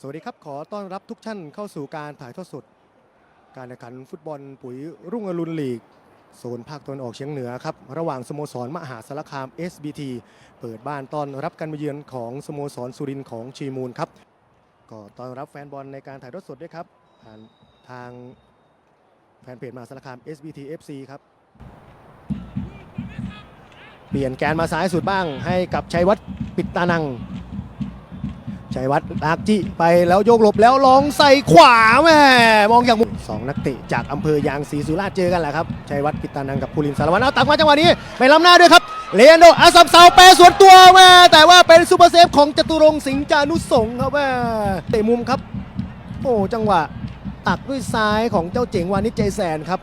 สวัสดีครับ ขอต้อนรับทุกท่านเข้าสู่การถ่ายทอดสด การแข่งขันฟุตบอลปุ๋ยรุ่งอรุณลีกโซนภาคตะวันออกเฉียงเหนือครับ ระหว่างสโมสรมหาสารคาม SBT เปิดบ้านต้อนรับการมาเยือนของสโมสรสุรินทร์ของชีมูลครับ ก็ต้อนรับแฟนบอลในการถ่ายทอดสดด้วยครับผ่านทางแฟนเพจมหาสารคาม SBT FC ครับ เปลี่ยนแกนมาซ้ายสุดบ้างให้กับชัยวัฒน์ปิดตานัง ชัยวัฒน์ลากจิไปแล้วโยกหลบแล้วลองใส่ขวาแม่มองอย่างมุมสองนักเตะจากอำเภอยางศรีสุราษฎร์เจอกันแหละครับชัยวัฒน์ปิตานังกับภูรินสารวัตรเอาตักมาจังหวะนี้ไปล้ำหน้าด้วยครับเลนโดอาซัมเซาแปรสวนตัวแม่แต่ว่าเป็นซูเปอร์เซฟของจตุรงสิงห์จานุสงครับแม่เตะมุมครับโอ้จังหวะตักด้วยซ้ายของเจ้าเจ๋งวานิชใจแสนครับ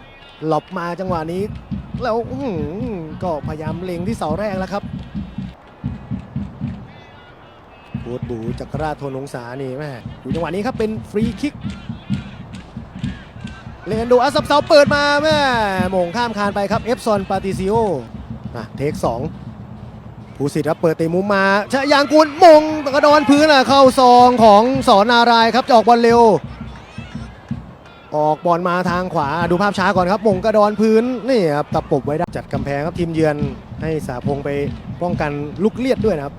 หลบมาจังหวะนี้ แล้วก็พยายามเล็งที่เสาแรกแล้วครับ บูดบูจักรราชโทนงศานี่แม่ดูจังหวะนี้ครับเป็นฟรีคิกเลนโดอาซับเซาเปิดมาแม่มงข้ามคานไปครับเอฟซอนปาติซิโอนะเทคสองผู้สิทธิ์ครับเปิดเตะมุมมาชะยางกุลมงกระดอนพื้นอะเข้าซองของสอนนารายครับจะออกบอลเร็ว ออกบอลมาทางขวาดูภาพช้าก่อนครับมงกระดอนพื้นนี่ครับตะปบไว้ได้จัดกำแพงครับทีมเยือนให้สาพงไปป้องกันลุกเลียดด้วยนะครับ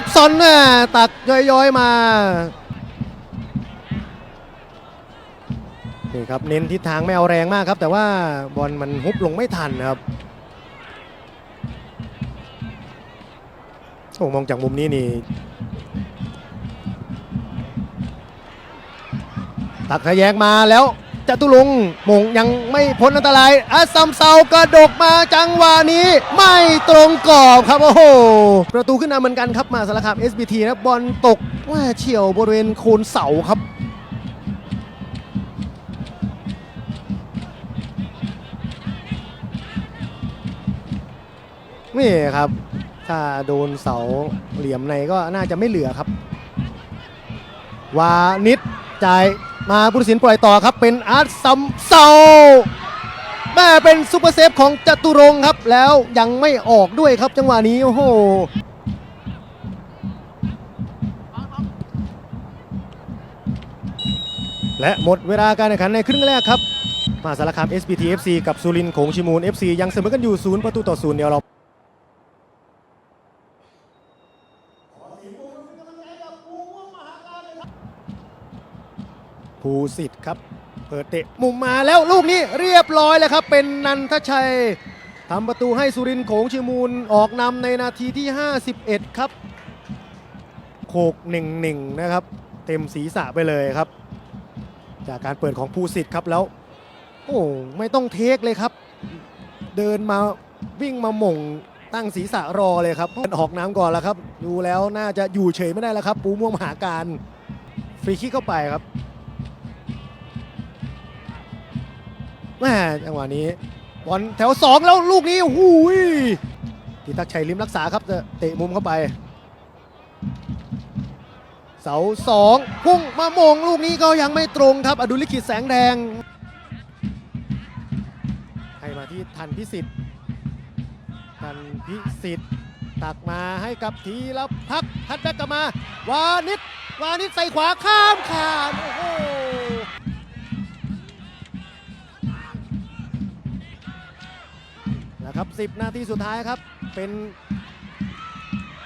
เอฟซอนน่ะตักย้อยๆมานี่ครับเน้นทิศทางไม่เอาแรงมากครับ แต่ว่าบอลมันฮุบลงไม่ทันครับโอ้มองจากมุมนี้นี่ตักทะแยงมาแล้ว จตุรงมงยังไม่พ้นอันตรายอาซัมเซากระดกมาจังหวะนี้ ไม่ตรงกรอบครับโอ้โหประตูขึ้นนำเหมือนกันครับมาสารคาม SBT นะบอลตกว่าเฉียวบริเวณโคนเสาครับนี่ครับ ถ้าโดนเสาเหลี่ยมในก็น่าจะไม่เหลือครับ วานิดจ่าย มาผู้ตัดสินปล่อยต่อครับ เป็นอาร์ตซัมเซาแม่เป็นซูเปอร์เซฟของจตุรงครับ แล้วยังไม่ออกด้วยครับจังหวะนี้ โอ้โหและหมดเวลาการแข่งขันในครึ่งแรกครับมาสารคาม SPT FC กับสุรินทร์โขงชิมูล FC ยังเสมอกันอยู่ศูนย์ประตูต่อศูนย์เดียวเรา ภูสิทธิ์ครับ เปิดเตะมุมมาแล้วลูกนี้เรียบร้อยเลยครับ เป็นนันทชัยทำประตูให้สุรินทร์โขงชิมูลออกนำในนาทีที่ 51 ครับ โขกหนึ่งหนึ่งนะครับ เต็มศีรษะไปเลยครับ จากการเปิดของภูสิทธิ์ครับแล้ว โอ้ไม่ต้องเทคเลยครับ เดินมาวิ่งมาหม่งตั้งศีรษะรอเลยครับออกน้ำก่อนแล้วครับ ดูแล้วน่าจะอยู่เฉยไม่ได้แล้วครับ ปูม่วงมหาการ ฟรีคิกเข้าไปครับ แม่จังหวะนี้บอลแถว 2 แล้วลูกนี้หูยพิทักษ์ชัยริมรักษาครับจะเตะมุมเข้าไป เสาสองพุ่งมามงลูกนี้ก็ยังไม่ตรงครับ อดุลิขิตแสงแดง ให้มาที่ทันพิสิทธิ์ทันพิสิทธิ์ตักมาให้กับทีและพักพัดแบกกลับมา วานิดวานิดใส่ขวาข้ามคานโอ้โห 10 นาทีสุดท้ายครับ เป็น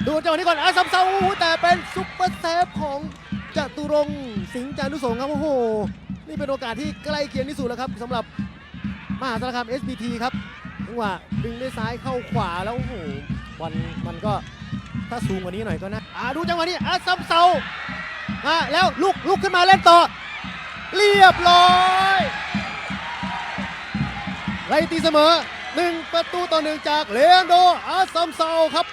ดูจังหวะนี้ก่อนอาซัมเซาแต่เป็นซุปเปอร์เซฟของจตุรงสิงห์จานุสงครับโอ้โห นี่เป็นโอกาสที่ใกล้เคียงที่สุดแล้วครับสำหรับมหาสารคาม SBT ครับจังหวะดึงด้วยซ้ายเข้าขวาแล้วโอ้โหบอลมันก็ถ้าสูงกว่านี้หน่อยก็น่าอ่าดูจังหวะนี้อาซัมเซามาแล้วลุกลุกขึ้นมาเล่นต่อ เรียบร้อยไรตีเสมอ หนึ่งประตูต่อหนึ่งจากเลอันโดอาซัมเซาครับ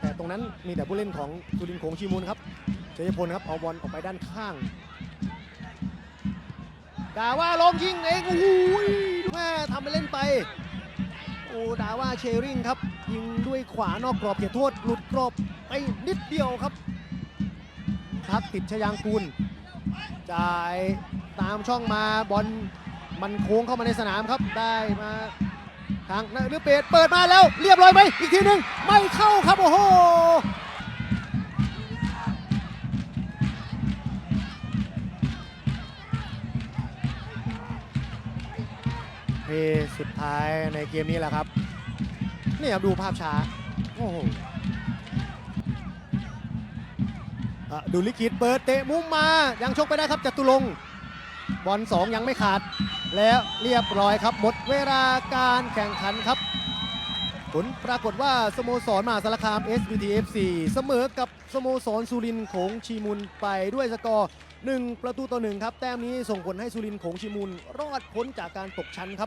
แต่ตรงนั้นมีแต่ผู้เล่นของสุรินทร์โขงชีมูลครับเจยพลครับเอาบอลออกไปด้านข้างดาว่าลองยิงเองโอ้โหแม่ทำไปเล่นไป โอ้ดาว่าเชริงครับ ยิงด้วยขวานอกกรอบเขตโทษหลุดกรอบไปนิดเดียวครับทักติดชยางกูลจ่ายตามช่องมาบอลมันโค้งเข้ามาในสนามครับ ได้มาทางหรือเปดเปิดมาแล้ว เรียบร้อยไหมอีกทีหนึ่งไม่เข้าครับ โอ้โหเพย์สุดท้ายในเกมนี้แหละครับ นี่ครับดูภาพช้า โอ้โหดูลิกิตเปิดเตะมุมมา ยังชกไปได้ครับจตุรงบอลสองยังไม่ขาด แล้วเรียบร้อยครับ หมดเวลาการแข่งขันครับ ผลปรากฏว่าสโมสรมหาสารคาม SBTFC เสมอกับสโมสรสุรินทร์โขงชีมุนไปด้วยสกอร์1ประตูต่อ1ครับ แต้มนี้ส่งผลให้สุรินทร์โขงชีมุนรอดพ้นจากการตกชั้นครับ